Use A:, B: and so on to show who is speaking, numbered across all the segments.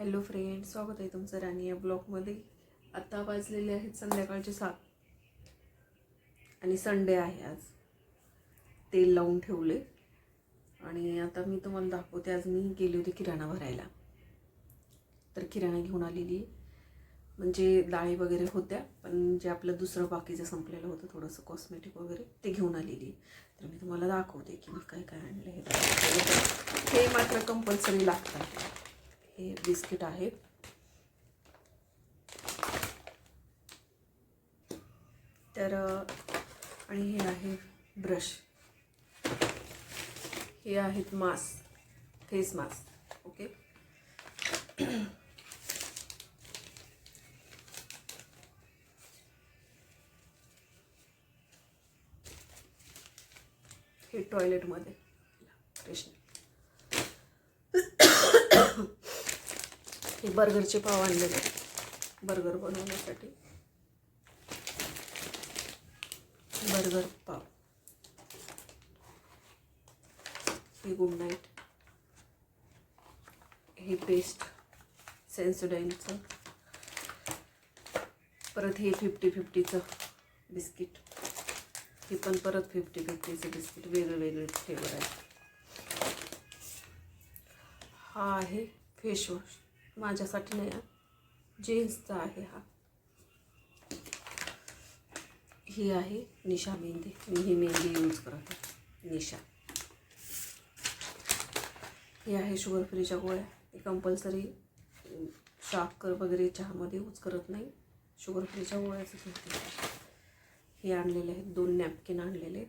A: Hello friend स्वागत आहे तुमचं राणी या ब्लॉगमध्ये. आत्ता वाजलेले आहेत संध्याकाळचे सात. आणि संडे आहे आज. तेल लावून ठेवले. आणि आता मी तुम्हाला दाखवते आज मी गेली होती किराणा भरायला. तर किराणा घेऊन आलेली म्हणजे डाळी वगैरे होत्या पण जे आपलं दुसरं बाकीचं संपलेलं होतं थोडंसं कॉस्मेटिक वगैरे ते घेऊन आलेली तर मी तुम्हाला दाखवते की मी काय काय आणलं हे हे मात्र कंपल्सरी लागतात हे बिस्किट आहेत. तर आणि हे आहे ब्रश. हे आहेत मास्क फेस मास्क ओके? हे टॉयलेटमध्ये कृष्ण हे बर्गरचे पाव आणलेले आहेत. बर्गर बनवण्यासाठी. बर्गर पाव. ही गुड नाईट. हे पेस्ट सेन्सोडाईनचं परत हे फिफ्टी फिफ्टीचं बिस्किट. हे पण परत फिफ्टी फिफ्टीचं बिस्किट. वेगळे वेगळे फ्लेवर आहे. हा आहे फेसवॉश. माझ्यासाठी नाही जीन्सचा आहे हा. ही आहे निशा मेहंदी. मी ही मेहंदी यूज करत आहे. निशा. ही आहे शुगर फ्रीच्या गोळ्या. हे कंपल्सरी साखर वगैरे चहामध्ये यूज करत नाही. शुगर फ्रीच्या गोळ्याच घेते. हे आणलेले आहेत. दोन नॅपकिन आणलेले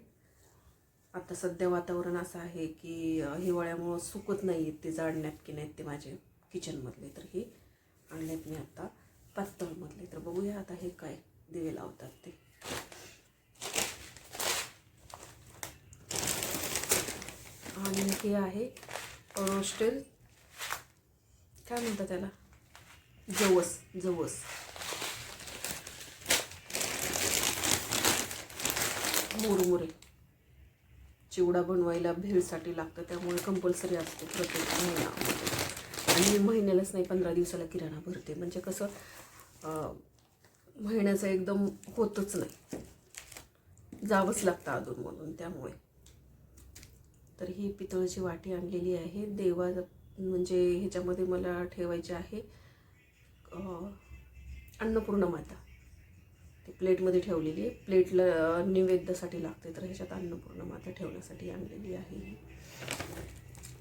A: आता सध्या वातावरण असं आहे की हिवाळ्यामुळं सुकत नाही आहेत ते जाड नॅपकिन आहेत ते माझे. किचनमधले तर हे आणलेत मी आत्ता पातळमधले. तर बघूया आता हे काय दिवे लावतात ते. आणि हे आहे रोस्टेल काय म्हणतात त्याला? जवस जवस. मुरमुरे. चिवडा बनवायला भेळसाठी लागतं त्यामुळे कंपल्सरी असते प्रत्येक महिना आणि मी महिन्यालाच नाही पंधरा दिवसाला किराणा भरते. म्हणजे कसं महिन्याचं एकदम होतच नाही. जावंच लागतं अधूनमधून त्यामुळे. तर ही पितळची वाटी आणलेली आहे. देवा म्हणजे ह्याच्यामध्ये मला ठेवायची आहे अन्नपूर्ण अन्नपूर्णा माता. ती प्लेटमध्ये ठेवलेली आहे. प्लेटला नैवेद्यासाठी लागते तर ह्याच्यात अन्नपूर्णा माता ठेवण्यासाठी आणलेली आहे ही.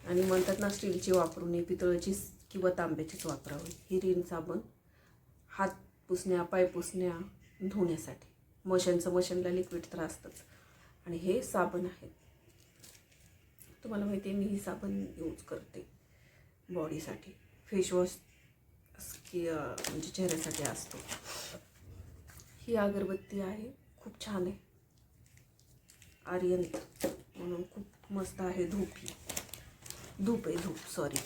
A: आणि म्हणतात ना स्टीलची वापरू नये पितळची किंवा तांब्याचीच वापरावी. ही रिन साबण हात पुसण्या पाय पुसण्या धुण्यासाठी. मशनचं मशनला लिक्विड तर असतंच. आणि हे साबण आहेत. तुम्हाला माहिती आहे मी ही साबण यूज करते. बॉडीसाठी फेसवॉश की म्हणजे चेहऱ्यासाठी असतो. ही अगरबत्ती आहे. खूप छान आहे. आर्यंत म्हणून खूप मस्त आहे धूप. ही धूप आहे धूप सॉरी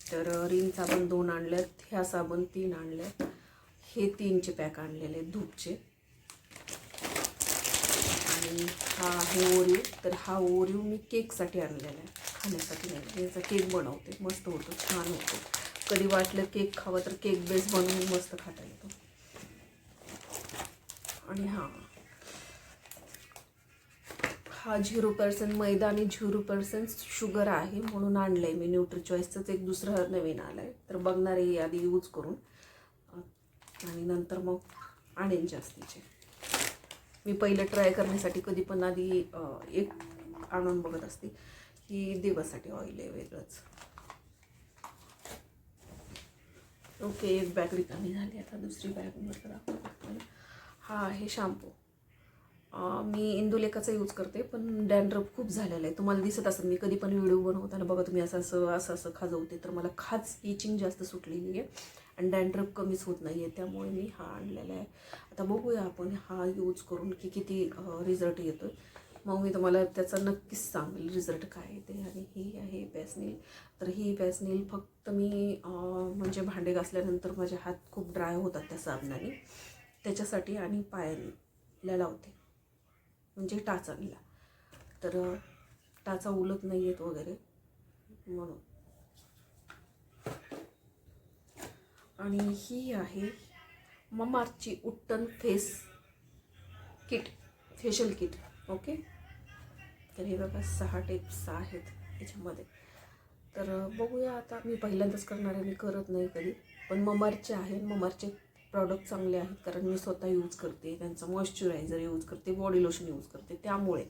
A: तर रिन साबण दोन आणल्यात ह्या साबण तीन आणल्यात. हे तीनचे पॅक आणलेले आहेत धूपचे. आणि हा आहे ओरिओ तर हा ओरिओ मी केकसाठी आणलेला आहे खाण्यासाठी नाही याचा केक बनवते. मस्त होतो छान होतो. कधी वाटलं केक खावा तर केक बेस बनवून मस्त खाता येतो. आणि हां. हा झिरो पर्सेंट मैदा आणि झिरो पर्सेंट शुगर आहे म्हणून आणलं आहे मी न्यूट्री चॉईसचंच. एक दुसरं नवीन आलं आहे तर बघणार आहे आधी यूज करून. आणि नंतर मग आणेन जास्तीचे. मी पहिलं ट्राय करण्यासाठी कधी पण आधी एक आणून बघत असते की देवासाठी ऑइल आहे वेगळंच. ओके एक बॅग रिकामी झाली. आता दुसरी बॅग म्हटलं हा आहे शॅम्पू मी इंदुलेखाचा यूज करते पण डॅन्ड्रफ खूप झालेला आहे. तुम्हाला दिसत असत मी कधी पण व्हिडिओ बनवताना बघा तुम्ही असं असं असं असं खाजवते तर मला खाज इचिंग जास्त सुटलेली आहे आणि डॅन्ड्रफ कमीच होत नाही आहे त्यामुळे मी हा आणलेला आहे. आता बघूया आपण हा यूज करून की किती रिझल्ट येतो मग मी तुम्हाला त्याचा नक्कीच सांगेल रिझल्ट काय आहे ते. आणि ही आहे बॅसनील तर ही बॅसनील फक्त मी म्हणजे भांडे घासल्यानंतर माझे हात खूप ड्राय होतात त्या साबणाने. त्याच्यासाठी आणि पायाला लावते. म्हणजे टाचा गेला. तर टाचा उलत नाही येत वगैरे. म्हणून. आणि ही आहे ममारची ubtan face kit facial kit. Okay? तर हे बघा सहा टेप्स आहेत याच्यामध्ये. तर बघूया आता. मी पहिल्यांदाच करणार आहे मी करत नाही कधी. पण ममारचे आहे ममारचे प्रॉडक्ट चांगले आहेत कारण मी स्वतः यूज करते त्यांचं मॉइश्चरायझर यूज करते बॉडी लोशन यूज करते त्यामुळे.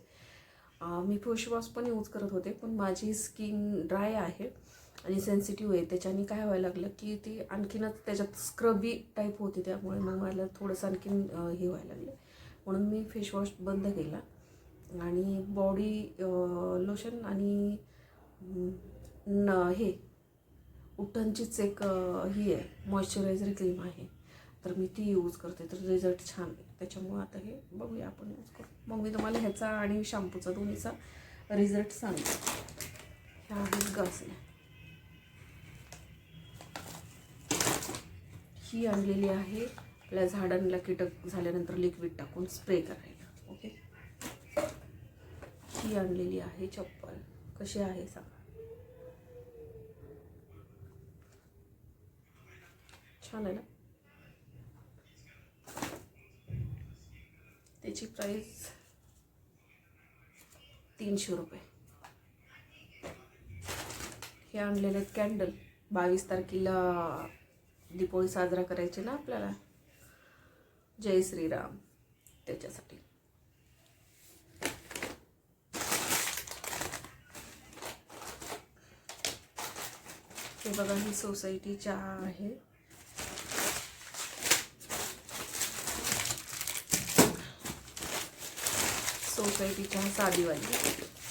A: मी फेशवॉश पण यूज करत होते पण माझी स्किन ड्राय आहे आणि सेन्सिटिव्ह आहे. त्याच्याने काय व्हायला लागलं की ती आणखीनच त्याच्यात स्क्रबी टाईप होती त्यामुळे मग मला थोडंसं आणखीन हे व्हायला लागलं. म्हणून मी फेशवॉश बंद केला. आणि बॉडी लोशन आणि न हे उठणचीच एक ही आहे मॉइश्चरायझर क्रीम आहे. तर मी ती यूज करते. तर रिझल्ट छान आहे. त्याच्यामुळे आता हे बघूया आपण यूज करू. मग मी तुम्हाला ह्याचा आणि शॅम्पूचा दोन्हीचा रिझल्ट सांगते. ह्या आहेत घासल्या ही आणलेली आहे. आपल्या झाडांना कीटक झाल्यानंतर लिक्विड टाकून स्प्रे करायला. ओके ही आणलेली आहे चप्पल. कशी आहे सांगा? छान आहे ना? त्याची प्राईस तीनशे रुपये. हे आणलेले आहेत कॅन्डल बावीस तारखेला दीपावली साजरा करायची ना आपल्याला? जय श्रीराम. त्याच्यासाठी. हे बघा ही सोसायटी चहा आहे. सोसायटी चहा साधीवाली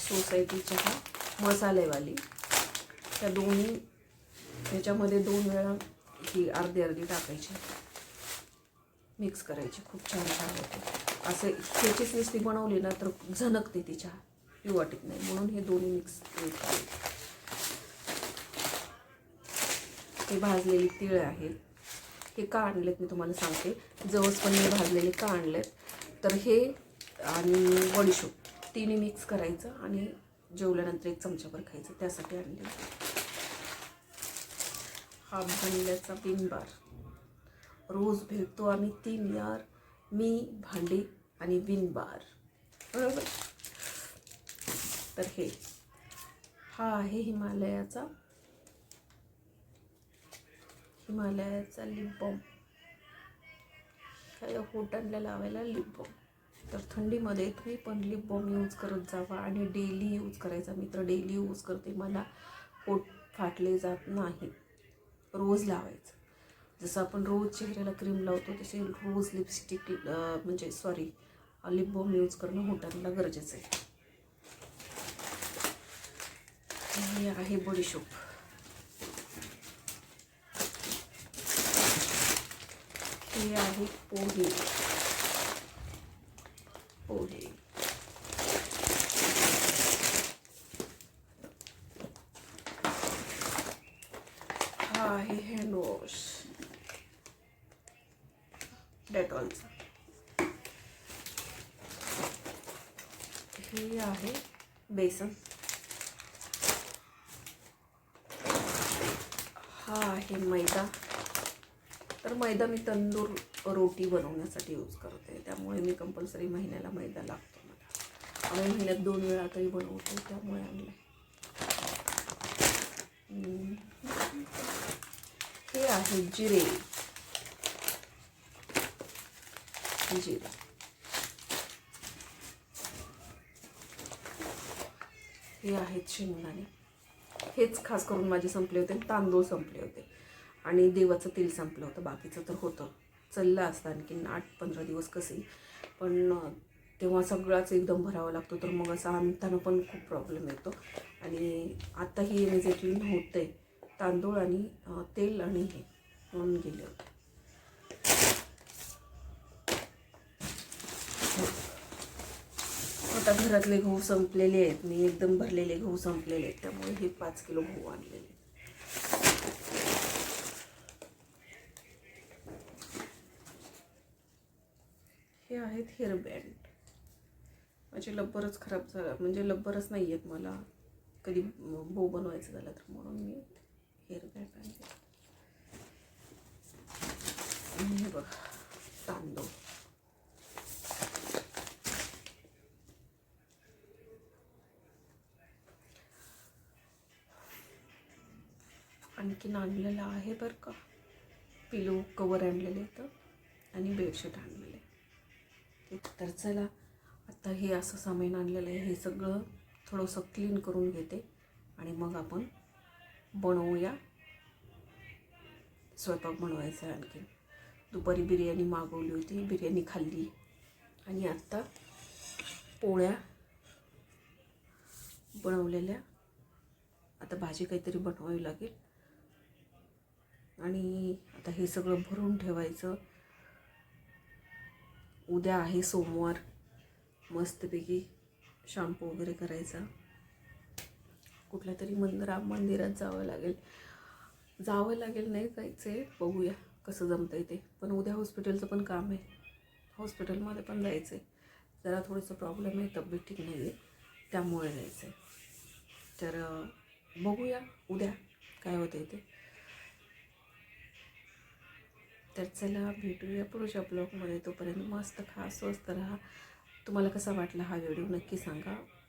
A: सोसायटी चहा मसालेवाली. त्या दोन्ही ह्याच्यामध्ये दोन वेळा ही अर्धी अर्धी टाकायची. मिक्स करायची खूप छान छान होते. असे त्याचीच नुसती बनवली ना तर झनकते ती चहा पिऊ वाटत नाही. म्हणून हे दोन्ही मिक्स करायचे हे भाजलेली तिळ आहेत हे का आणलेत मी तुम्हाला सांगते. जवस पण मी भाजलेले का आणलेत. तर हे आणि बडीशोप तिन्ही मिक्स करायचं आणि जेवल्यानंतर एक चमचाभर खायचं. त्यासाठी आणले. हा भांड्याचा बिनबार. रोज भेटतो आम्ही तीन यार. मी भांडी आणि बिनबार. बरोबर? तर हे. हा आहे हिमालयाचा. हिमालयाचा लिप काय ह्या होटांना लावायला लिप बॉम तर थंडीमध्ये तुम्ही पण लिप बॉम यूज करत जावा आणि डेली यूज करायचा मी तर डेली यूज करते. मला पोट फाटले जात नाही. रोज लावायचं. जसं आपण रोज चेहऱ्याला क्रीम लावतो तसे रोज लिपस्टिक म्हणजे सॉरी लिप बॉम यूज करणं होटांना गरजेचं आहे. हे आहे बडीशोप हे आहे पोहे. पोहे हा आहे हँडवॉश डेटॉलचा हे आहे बेसन हा आहे मैदा तर मैदा मी तंदूर रोटी बनवण्यासाठी यूज करते. त्यामुळे मी कंपल्सरी महिन्याला मैदा लागतो मला. आम्ही महिन्यात दोन वेळा तरी बनवतो त्यामुळे आणलं हे आहे जिरे. जिरे. हे आहेत शेंगदाणे. हेच खास करून माझे संपले होते तांदूळ संपले होते. आणि देवाचं तेल संपलं होतं बाकीचं तर होतं. चाललं असतं आणखीन आठ पंधरा दिवस कसे. पण तेव्हा सगळाच एकदम भरावा लागतो तर मग असं आणताना पण खूप प्रॉब्लेम येतो. आणि आत्ताही इमिजिएटली नव्हतं आहे तांदूळ आणि तेल आणि हे म्हणून गेले होते. आता घरातले गहू संपलेले आहेत मी एकदम भरलेले गहू संपलेले आहेत त्यामुळे हे पाच किलो गहू आणलेले हे आहेत हेअरबँड माझे लब्बरच खराब झाला. म्हणजे लब्बरच नाही आहेत मला. कधी बो बनवायचं झालं तर म्हणून मी हेअरबँड बँड हे बघा तांदूळ. आणखीन आणलेलं आहे बरं का. पिलो कवर आणलेले तर आणि बेडशीट आणलं आहे तर चला आता हे असं सामान आणलेलं आहे हे सगळं थोडंसं क्लीन करून घेते आणि मग आपण बनवूया. स्वयंपाक बनवायचा आहे आणखी दुपारी बिर्याणी मागवली होती बिर्याणी खाल्ली. आणि आत्ता पोळ्या बनवलेल्या. आता भाजी काहीतरी बनवावी लागेल. आणि आता हे सगळं भरून ठेवायचं. उद्या आहे सोमवार. मस्तपैकी शॅम्पू वगैरे करायचा. कुठल्या तरी मंदिरा मंदिरात जावं लागेल. जावं लागेल नाही जायचं आहे बघूया कसं जमतं ते. पण उद्या हॉस्पिटलचं पण काम आहे. हॉस्पिटलमध्ये पण जायचं आहे जरा थोडंसं प्रॉब्लेम आहे तब्येत ठीक नाही आहे त्यामुळे जायचं आहे तर बघूया उद्या काय होतं ते. तर चला भेटूया पुढच्या ब्लॉगमध्ये. तोपर्यंत मस्त खा स्वस्त राहा. तुम्हाला कसा वाटला हा व्हिडिओ नक्की सांगा.